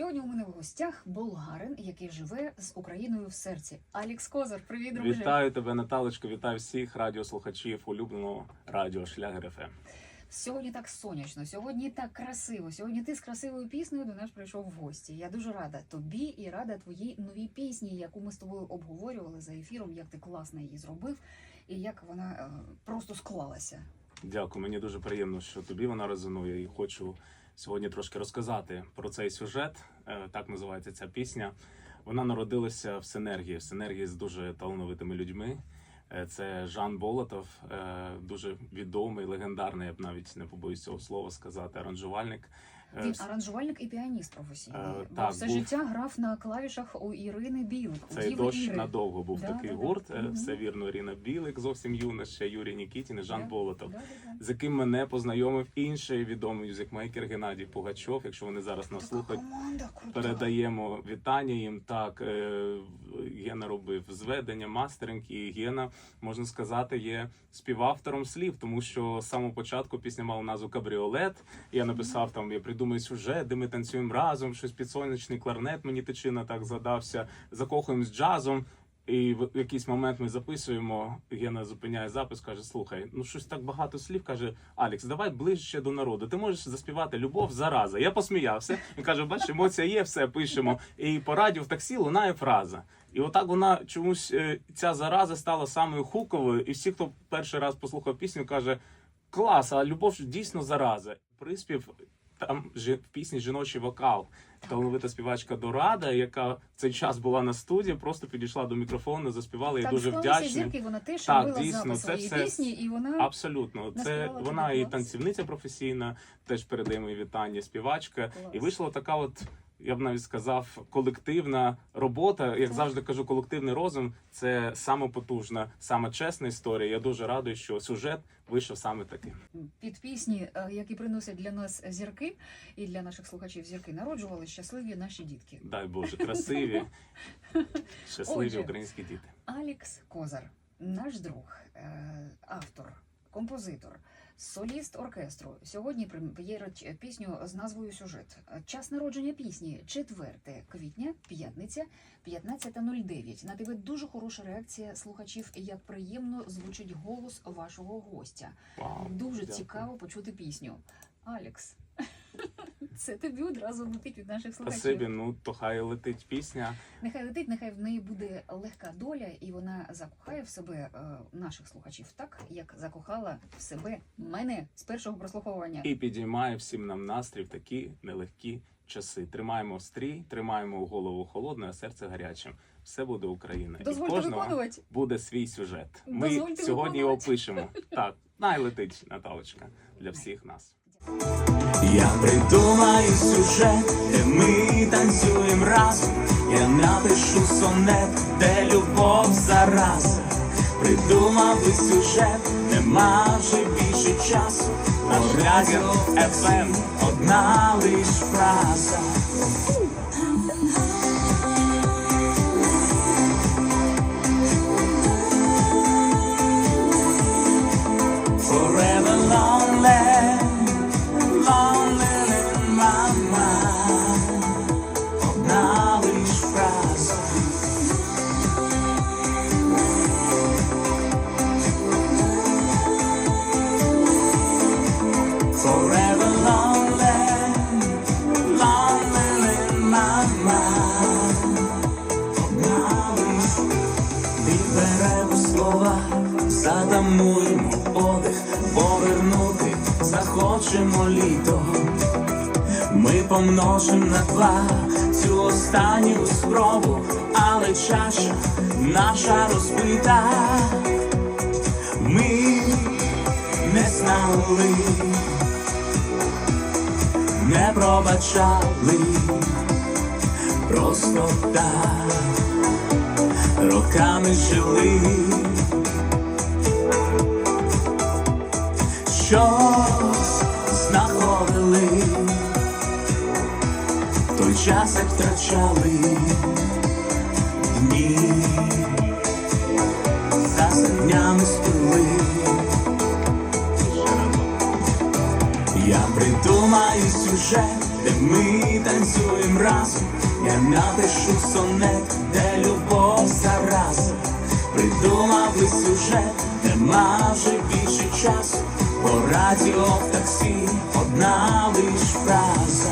Сьогодні у мене в гостях болгарин, який живе з Україною в серці. Алікс Козар, привіт, друже. Вітаю тебе, Наталочко, вітаю всіх радіослухачів улюбленого радіо Шлягер ФМ. Сьогодні так сонячно, сьогодні так красиво. Сьогодні ти з красивою піснею до нас прийшов в гості. Я дуже рада тобі і рада твоїй новій пісні, яку ми з тобою обговорювали за ефіром, як ти класно її зробив і як вона е, просто склалася. Дякую, мені дуже приємно, що тобі вона резонує, і хочу сьогодні трошки розказати про цей сюжет. Е, Так називається ця пісня. Вона народилася в синергії, в синергії з дуже талановитими людьми. Е, Це Жан Болотов, е, дуже відомий, легендарний, я б навіть не побоюсь цього слова сказати, аранжувальник. Е, Він вс- аранжувальник і піаніст професійний. Е, бо так, все був. життя грав на клавішах у Ірини Білик. Цей Діви дощ Іри. надовго був Да, такий да, да. гурт. Е, Мгм. Все вірно, Ірина Білик, зовсім юна, ще Юрій Нікітін і Жан Да, Болотов. Да, да, да. з яким мене познайомив інший відомий мюзикмейкер Геннадій Пугачов. Якщо вони зараз нас слухають, передаємо вітання їм. Так е, Гена робив зведення, мастеринг, і Гена, можна сказати, є співавтором слів, тому що з самого початку пісня мала назву Кабріолет. Я написав там, я придумаю сюжет, де ми танцюємо разом, щось під сонячний кларнет. Мені тичина так згадався. Закохуємось джазом. І в якийсь момент ми записуємо. Гена зупиняє запис, каже: Слухай, ну щось так багато слів. каже Алікс, давай ближче до народу. Ти можеш заспівати любов зараза. Я посміявся. Він каже: Бач, емоція є, все пишемо. І по радіо в таксі лунає фраза. І отак вона чомусь е, ця зараза стала самою хуковою. І всі, хто перший раз послухав пісню, каже: Клас, а любов дійсно зараза. Приспів там в пісні жіночий вокал. Талановита співачка Дорада, яка в цей час була на студії, просто підійшла до мікрофону, заспівала. і дуже вдячна. зірки, вона теж Так, робила дійсно, це все- пісні, і вона Абсолютно, це вона і танцівниця професійна, теж передаємо їй вітання, співачка. Клас. І вийшла така, от я б навіть сказав, колективна робота. Як завжди кажу, колективний розум це саме потужна, саме чесна історія. Я дуже радий, що сюжет вийшов саме таким. під пісні, е, які приносять для нас зірки і для наших слухачів зірки, народжували щасливі наші дітки. Дай Боже, красиві, щасливі Отже. українські діти. Алекс Козар, наш друг, е, автор, композитор, соліст оркестру. Сьогодні прем'єрить пісню з назвою Сюжет. Час народження пісні 4 квітня, п'ятниця, 15.09. На тебе дуже хороша реакція слухачів, як приємно звучить голос вашого гостя. Вау, Дуже дякую. цікаво почути пісню. Алекс, це тобі одразу летить від наших слухачів. Спасибі, ну то хай летить пісня. Нехай летить, нехай в неї буде легка доля, і вона закохає в себе е, наших слухачів так, як закохала в себе мене з першого прослуховування. і підіймає всім нам настрій в такі нелегкі часи. Тримаємо стрій, тримаємо голову холодною, а серце гарячим. Все буде Україна. І в кожного виконувати. буде свій сюжет. Ми Дозвольте сьогодні його пишемо. Так, найлетить Наталочка для всіх нас. Я придумаю сюжет, де ми танцюємо разом. Я напишу сонет, де любов зараз. Придумав і сюжет, нема вже більше часу. На радіо FM одна лиш фраза. Відберемо слова, затамуємо подих, повернути захочемо літо. Ми помножимо на два цю останню спробу, але чаша наша розбита. Ми не знали, не пробачали, просто так роками жили, щось знаходили, той час як втрачали дні, за днями спили. Я придумаю сюжет, де ми танцюємо разом. Я напишу сонет, де любов зараза. Придумав би сюжет, нема вже більше часу. По радіо в таксі одна лиш фраза.